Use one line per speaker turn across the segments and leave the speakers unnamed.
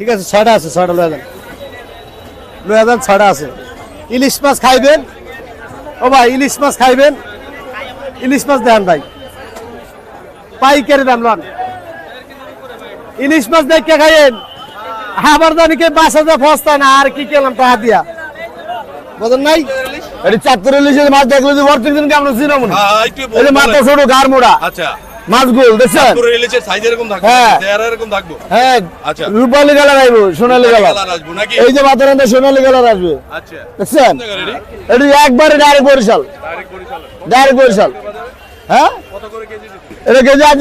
ঠিক আছে ছয়টা আছে ছয়টা লয়ে যান। লয়ে যান ছয়টা আছে। ইলিশ মাছ খাইবেন? ও ভাই ইলিশ মাছ খাইবেন? ইলিশ মাছ দেন ভাই। পাইকারি দাম লন। ইলিশ মাছ দেখে খাইয়েন? আবার জানিকে পাঁচ হাজার ফস্তা না আর কি কেলাম টাকা দিয়া? বোঝেন নাই?
এটা ইলিশের মাছ দেখলে যে বর্তমান দিনকে আমরা চিনা
একটু
এই যে মাথা ছোট গার মোড়া
আচ্ছা।
মাছ গোল দেখছেন হ্যাঁ। হ্যাঁ
আচ্ছা।
রূপালী কালার সোনালী কালার
কালার আসব নাকি?
এই যে মাথার মধ্যে সোনালী কালার আসবে।
আচ্ছা।
দেখছেন?
এটি?
একবারে ডাইরেক্ট বরিশাল।
ডাইরেক্ট বরিশাল।
হ্যাঁ?
কত করে কেজি দিচ্ছেন?
এটা কেজি আজ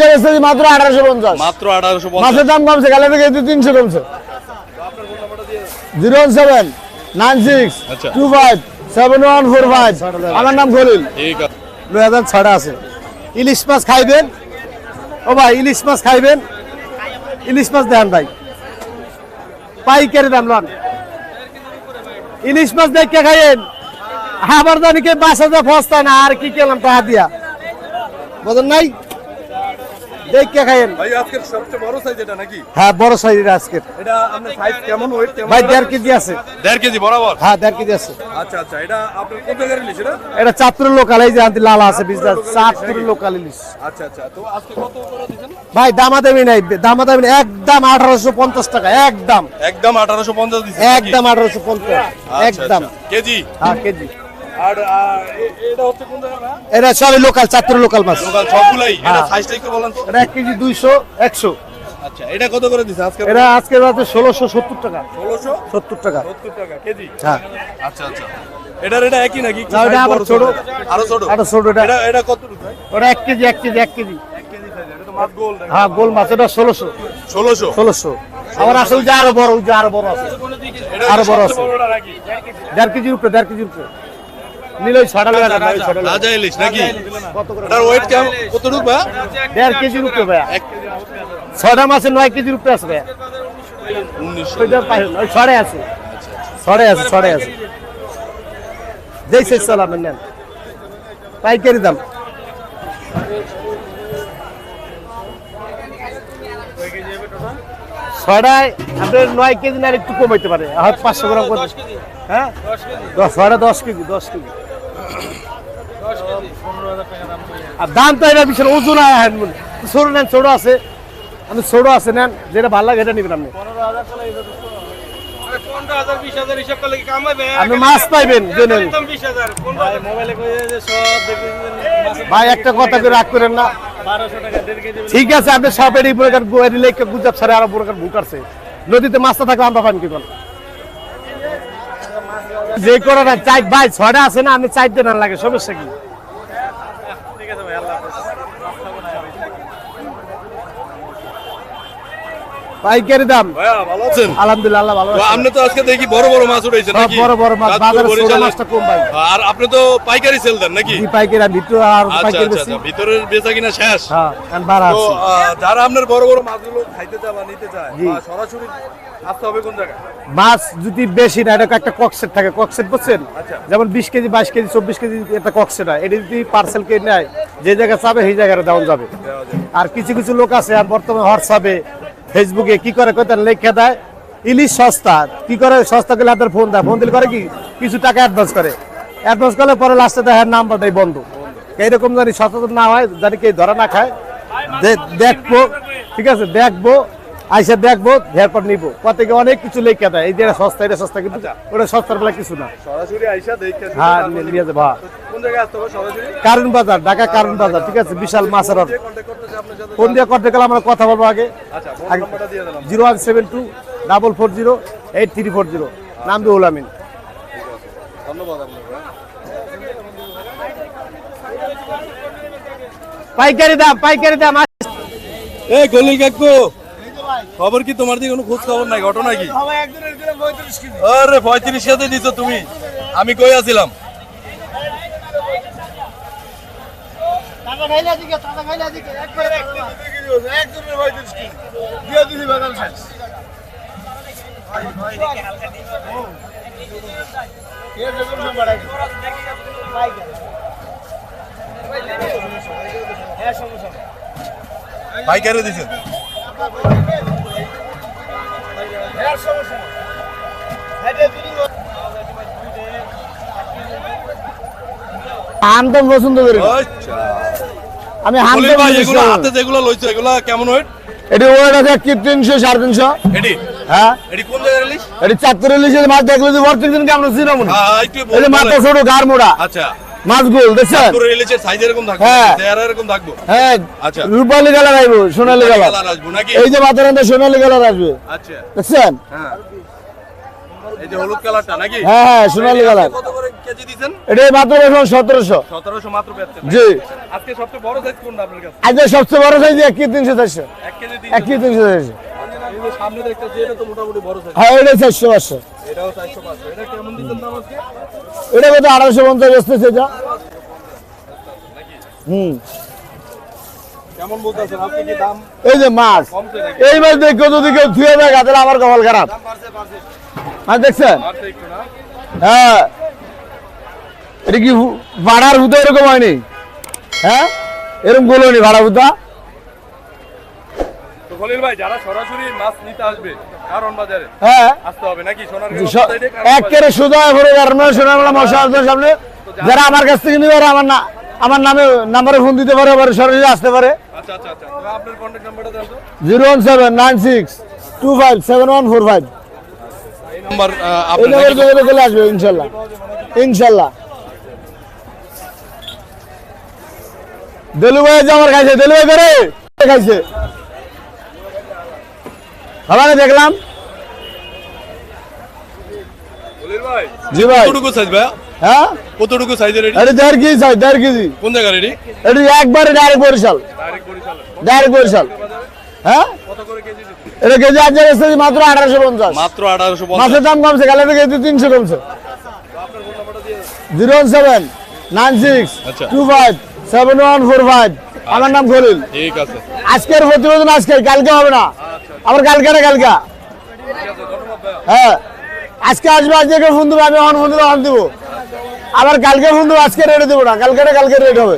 মাত্র আঠারোশো পঞ্চাশ।
মাত্র আঠারোশো
মাছের দাম কমছে কালে কেজি তিনশো কমছে। জিরো সেভেন নাইন সিক্স
আচ্ছা।
Two five seven one four five. আমার নাম খলিল।
ঠিক আছে।
যান ছয়টা আছে। ইলিশ মাছ খাইবেন? ও ভাই, ইলিশ মাছ খাইবেন? ইলিশ মাছ দেন ভাই। পাইকারি দাম লন। ইলিশ মাছ দেখে খাইয়েন। আবার দানিকে বাসা হাজার ফস্তা না, আর কি কেলাম টাকা দিয়া। বোঝেন নাই? দেখে খাইয়েন?
ভাই আজকের সবচেয়ে বড় সাইজ এটা নাকি?
হ্যাঁ বড় সাইজের আজকের।
এটা আপনার সাইজ কেমন ওয়েট কেমন?
ভাই দেড় কেজি আছে।
দেড় কেজি বরাবর?
হ্যাঁ দেড় কেজি আছে।
আচ্ছা আচ্ছা এটা আপনার কোন জায়গার ইলিশ এটা?
এটা চাঁদপুরের লোকাল এই যে আনতে লাল আছে বিজনেস চাঁদপুরের লোকাল ইলিশ।
আচ্ছা আচ্ছা তো আজকে কত করে দিচ্ছেন?
ভাই দামাদামি নাই দামাদামি নাই। একদম আঠারোশো পঞ্চাশ টাকা একদম।
একদম আঠারোশো পঞ্চাশ
একদম আঠারোশো পঞ্চাশ একদম।
কেজি?
হ্যাঁ কেজি।
আর এটা হচ্ছে কোন জায়গা
এটা সবই লোকাল চাঁদপুর লোকাল মাছ
লোকাল সবগুলাই? এটা
হ্যাঁ।
সাইজটা একটু বলেন তো।
এটা এক কেজি দুইশো একশো।
আচ্ছা এটা কত করে আজকে?
এটা আজকে টাকা। টাকা।
সত্তর টাকা কেজি?
হ্যাঁ।
আচ্ছা আচ্ছা। এটার এটা একই নাকি?
না, এটা আবার ছোট।
আরও ছোট?
আরও ছোট এটা।
কত
ওটা K G K G K G.
এক কেজি size, এটা তো মাছ গোল।
হ্যাঁ গোল মাছ এটা আবার আসলে যে আরও বড় ওই যে আরও বড় আছে। আরও বড় আছে। দেড় কেজির উপরে দেড় কেজির উপরে। নিলে ওই ছটা লাগা
রাজা ইলিশ নাকি?
কত করে?
ওয়েট কেমন?
উপরে আছে ওইটা ওই ছড়ে আছে। ছড়ে আছে ছড়ে আছে। যেই শেষ নেন। পাইকারি দাম। ছড়ায় আপনার নয় কেজি না একটু কমাইতে পারে। হয়তো পাঁচশো গ্রাম করে হ্যাঁ? দশ ছড়া দশ কেজি দশ কেজি। আর দাম তো এটা বিশাল ওজন হয় ছোট নেন ছোট আছে। আপনি ছোট আছে, নেন, যেটা ভালো লাগে এটা নিবেন আপনি। মাছ পাইবেন ভাই, একটা কথা করে না। ঠিক আছে আরও আছে নদীতে মাছটা থাকলে আমরা পান কি কোন যে করে না চাই ভাই ছয়টা আছে না আমি চাই না লাগে সমস্যা কি? পাইকারি দাম।
ভালো আছেন?
আলহামদুলিল্লাহ ভালো
আপনি তো আজকে দেখি বড় বড় মাছ উঠাইছেন
সব
নাকি?
বড় বড় মাছ বাজারে ছোট মাছটা কম ভাই।
আর আপনি তো পাইকারি সেল দেন নাকি?
পাইকারি ভিতরে আর
আচ্ছা
পাইকারি
আচ্ছা
বেশি
আচ্ছা ভিতরের বেচা কিনা শেষ।
হ্যাঁ আমি বাড়া আছি।
যারা আপনার বড় বড় মাছগুলো খাইতে চায় বা নিতে চায় সরাসরি আসতে হবে কোন জায়গায়?
মাছ যদি বেশি না এটা একটা ককসেট থাকে। ককসেট বুঝছেন। যেমন বিশ কেজি বাইশ কেজি চব্বিশ কেজি একটা ককসেট হয়। এটা যদি পার্সেল কে নেয় যে জায়গায় চাবে সেই জায়গায় দেওয়া যাবে।
দেওয়া যাবে।
আর কিছু কিছু লোক আছে আর বর্তমানে হোয়াটসঅ্যাপে ফেসবুকে কি করে কত লেখা দেয়, ইলিশ সস্তা। কি করে সস্তা করলে আপনার ফোন দেয়? ফোন দিলে করে কি? কিছু টাকা অ্যাডভান্স করে। অ্যাডভান্স করলে পরে লাস্টে নাম্বারটাই বন্ধ। এইরকম জানি সচেতন না হয় জানি কে ধরা না খায় দেখব, ঠিক আছে, দেখব আইসা দেখব এরপর নিবো। কত থেকে অনেক কিছু লেখা দেয়। এই যে সস্তা এটা সস্তা কিন্তু ওটা সস্তার বেলা কিছু না।
সরাসরি আইসা দেখে
হ্যাঁ নিয়ে যাব হ্যাঁ।
কোন জায়গায় আসতে হবে সরাসরি?
কারণ বাজার ঢাকা কারণ বাজার ঠিক আছে? বিশাল মাছের
করতে চাই
ফোন দিয়ে করতে গেলে আমরা কথা বলব আগে?
আচ্ছা নাম্বারটা দিয়ে দিলাম।
Zero one seven two double four zero eight three four zero. নাম রুহুল আমিন
ধন্যবাদ আপনাকে
পাইকারি দাম পাইকারি দাম
এই গলিল কাকু। খবর কি? তোমার দিকে কোনো খোঁজ খবর নাই? ঘটনা কি? আরে পঁয়ত্রিশ সাথে দিছ তুমি। আমি কই আছিলাম? পাইকারে দিছেন
হামদম পছন্দ করি
আচ্ছা।
আমি
হাতে যেগুলো লইছো এগুলো কেমন ওয়েট
এটি ওয়েট আছে কি তিনশো সাড়ে তিনশো? হ্যাঁ।
এডি কোন
এটি ইলিশের মাছ দেখলে যে প্রত্যেক দিনকে আমরা চিনো মনে
হ্যাঁ।
মাথা ছোট গার মোড়া।
আচ্ছা।
মাছগুল দেখছেন?
তোর রিলিজের সাইজ এরকম থাকবে
হ্যাঁ।
চেহারা এরকম থাকবে?
হ্যাঁ
আচ্ছা।
রূপালি কালার সোনালি কালার।
নাকি?
এই যে মাথার মধ্যে সোনালি কালার আসবে।
আচ্ছা।
দেখছেন?
হ্যাঁ। এই যে হলুদ কালারটা নাকি?
হ্যাঁ হ্যাঁ সোনালি কালার।
কত করে কেজি দিছেন
এটা মাত্র এখন সতেরোশো।
1700 মাত্র বেচছেন
জি।
আজকে সবচেয়ে বড় সাইজ কোনটা আপনার কাছে?
আজকে সবচেয়ে বড় সাইজ এক কি তিনশো
1 কেজি যে এটা তো মোটামুটি বড় সাইজ
হ্যাঁ এটা
এটাও 400 500 এটা কেমন দিচ্ছেন দাম আজকে?
এটা কত বেচতেছে এটা? হুম।
কেমন বলতেছেন? আজকে কি দাম
এই যে মাছ এই মাছ দেখো যদি কেউ ধুয়ে দেয় তাহলে আমার কপাল খারাপ। মাছ দেখছেন? হ্যাঁ। এটা কি ভাড়ার ভূতা এরকম হয়নি? হ্যাঁ? এরকমগুলো নি ভাড়া
খলিল ভাই যারা সরাসরি মাছ নিতে আসবে
হ্যাঁ। একেবারে সোজা মশা সামনে। যারা আমার কাছ থেকে নিবে আমার না আমার নামে নাম্বারে ফোন দিতে পারে আবার সরাসরি আসতে পারে।
আচ্ছা আচ্ছা আচ্ছা।
Zero one seven nine six two five seven one four five.
এই নাম্বার?
যোগাযোগ আসবে ইনশাল্লাহ। ইনশাল্লাহ। দেলু ভাই যে আমার খাইছে দেলু ভাই করে খাইছে? খাবার দেখলাম। জি ভাই।
কতটুকু সাইজ ভাই
হ্যাঁ?
কতটুকু সাইজের
এটা দেড় কেজি চাই দেড় কেজি।
কোন
এটা একবারে ডাইরেক্ট বরিশাল।
ডাইরেক্ট বরিশালে।
ডাইরেক্ট বরিশাল। হ্যাঁ?
কত করে কেজি
এটা কেজি আজ এসেছে মাত্র আঠারোশো পঞ্চাশ।
মাত্র 1850
মাছের দাম কমছে কালে থেকে তিনশো কমছে। জিরো সেভেন নাইন সিক্স
আচ্ছা।
Two five seven one four five. আমার নাম খলিল।
ঠিক আছে।
আজকের প্রতিবেদন আজকে কালকে হবে না। আবার কালকে না কালকে হ্যাঁ আজকে আসবে, আজকে ফোন দেবো আমি অন ফোন দেবো। আবার কালকে ফোন দেবো আজকে রেডি দেবো না। কালকে কালকে রেড হবে।